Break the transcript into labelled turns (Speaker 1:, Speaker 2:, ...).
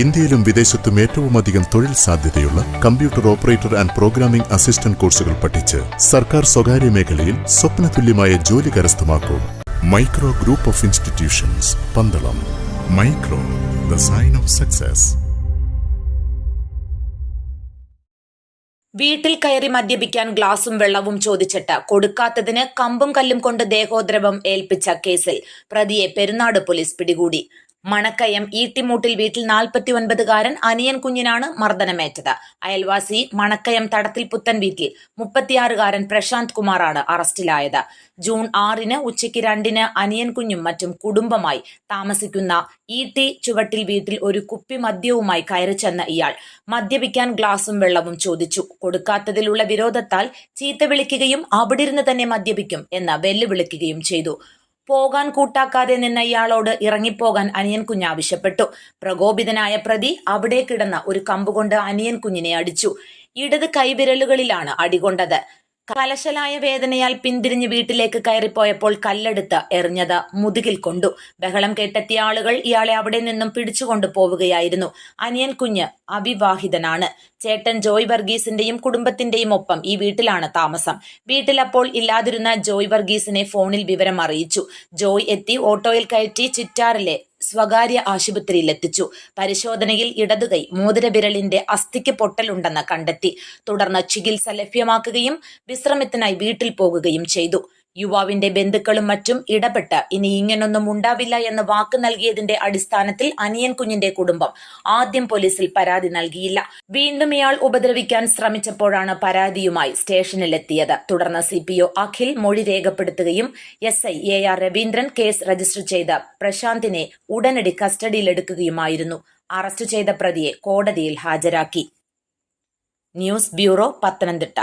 Speaker 1: ഇന്ത്യയിലും വിദേശത്തും ഏറ്റവും അധികം തൊഴിൽ സാധ്യതയുള്ള computer operator and programming assistant കോഴ്സുകൾ പഠിച്ച് സർക്കാർ സ്വകാര്യ മേഖലയിൽ സ്വപ്നതുല്യമായ ജോലി കരസ്ഥമാക്കൂ. Micro group of institutions Pandalam. Micro the sign of success.
Speaker 2: വീട്ടിൽ കയറി മദ്യപിക്കാൻ ഗ്ലാസും വെള്ളവും ചോദിച്ചിട്ട് കൊടുക്കാത്തതിന് കമ്പും കല്ലും കൊണ്ട് ദേഹോദ്രവം ഏൽപ്പിച്ച കേസിൽ പ്രതിയെ പെരുന്നാട് പോലീസ് പിടികൂടി. മണക്കയം ഈട്ടിമൂട്ടിൽ വീട്ടിൽ നാൽപ്പത്തി ഒൻപതുകാരൻ അനിയൻ കുഞ്ഞിനാണ് മർദ്ദനമേറ്റത്. അയൽവാസി മണക്കയം തടത്തിൽ പുത്തൻ വീട്ടിൽ മുപ്പത്തിയാറുകാരൻ പ്രശാന്ത് കുമാറാണ് അറസ്റ്റിലായത്. ജൂൺ ആറിന് ഉച്ചയ്ക്ക് രണ്ടിന് അനിയൻ കുഞ്ഞും മറ്റും കുടുംബമായി താമസിക്കുന്ന ഈട്ടി ചുവട്ടിൽ വീട്ടിൽ ഒരു കുപ്പി മദ്യവുമായി കയറി ചെന്ന ഇയാൾ മദ്യപിക്കാൻ ഗ്ലാസും വെള്ളവും ചോദിച്ചു. കൊടുക്കാത്തതിലുള്ള വിരോധത്താൽ ചീത്ത വിളിക്കുകയും അവിടിരുന്ന് തന്നെ മദ്യപിക്കും എന്ന് വെല്ലുവിളിക്കുകയും ചെയ്തു. പോകാൻ കൂട്ടാക്കാതെ നിന്ന ഇയാളോട് ഇറങ്ങിപ്പോകാൻ അനിയൻ കുഞ്ഞ് ആവശ്യപ്പെട്ടു. പ്രകോപിതനായ പ്രതി അവിടെ കിടന്ന ഒരു കമ്പുകൊണ്ട് അനിയൻ കുഞ്ഞിനെ അടിച്ചു. ഇടത് കൈവിരലുകളിലാണ് അടികൊണ്ടത്. കലശലായ വേദനയാൽ പിന്തിരിഞ്ഞ് വീട്ടിലേക്ക് കയറിപ്പോയപ്പോൾ കല്ലെടുത്ത് എറിഞ്ഞത് മുതുകിൽ കൊണ്ടു. ബഹളം കേട്ടെത്തിയ ആളുകൾ ഇയാളെ അവിടെ നിന്നും പിടിച്ചുകൊണ്ടു പോവുകയായിരുന്നു. അനിയൻ കുഞ്ഞ് അവിവാഹിതനാണ്. ചേട്ടൻ ജോയ് വർഗീസിന്റെയും കുടുംബത്തിന്റെയും ഒപ്പം ഈ വീട്ടിലാണ് താമസം. വീട്ടിൽ അപ്പോൾ ഇല്ലാതിരുന്ന ജോയ് വർഗീസിനെ ഫോണിൽ വിവരം അറിയിച്ചു. ജോയ് എത്തി ഓട്ടോയിൽ കയറ്റി ചിറ്റാറിലെ സ്വകാര്യ ആശുപത്രിയിൽ എത്തിച്ചു. പരിശോധനയിൽ ഇടതുകൈ മോതിരവിരലിന്റെ അസ്ഥിക്ക് പൊട്ടലുണ്ടെന്ന് കണ്ടെത്തി. തുടർന്ന് ചികിത്സ ലഭ്യമാക്കുകയും വിശ്രമത്തിനായി വീട്ടിൽ പോകുകയും ചെയ്തു. യുവാവിന്റെ ബന്ധുക്കളും മറ്റും ഇടപെട്ട് ഇനി ഇങ്ങനൊന്നും ഉണ്ടാവില്ല എന്ന് വാക്ക് നൽകിയതിന്റെ അടിസ്ഥാനത്തിൽ അനിയൻ കുഞ്ഞിന്റെ കുടുംബം ആദ്യം പോലീസിൽ പരാതി നൽകിയില്ല. വീണ്ടും ഇയാൾ ഉപദ്രവിക്കാൻ ശ്രമിച്ചപ്പോഴാണ് പരാതിയുമായി സ്റ്റേഷനിലെത്തിയത്. തുടർന്ന് സി പി ഒ അഖിൽ മൊഴി രേഖപ്പെടുത്തുകയും S I A R Raveendran case register ചെയ്ത് പ്രശാന്തിനെ ഉടനടി കസ്റ്റഡിയിലെടുക്കുകയുമായിരുന്നു. അറസ്റ്റ് ചെയ്ത പ്രതിയെ കോടതിയിൽ ഹാജരാക്കി. News bureau Pathanamthitta.